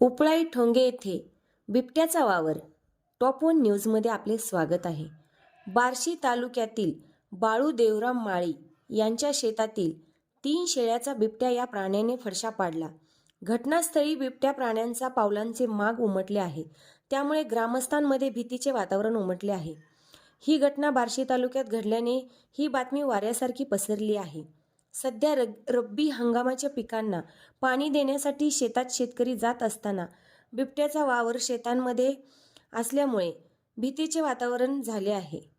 उपळाई ठोंगे येथे बिबट्याचा वावर. टॉप वन न्यूजमध्ये आपले स्वागत आहे. बार्शी तालुक्यातील बाळू देवराम माळी यांच्या शेतातील तीन शेळ्याचा बिबट्या या प्राण्याने फडशा पाडला. घटनास्थळी बिबट्या प्राण्यांचा पावलांचे माग उमटले आहे. त्यामुळे ग्रामस्थांमध्ये भीतीचे वातावरण उमटले आहे. ही घटना बार्शी तालुक्यात घडल्याने ही बातमी वाऱ्यासारखी पसरली आहे. सध्या रग रब्बी हंगामाच्या पिकांना पाणी देण्यासाठी शेतात शेतकरी जात असताना बिबट्याचा वावर शेतांमध्ये असल्यामुळे भीतीचे वातावरण झाले आहे.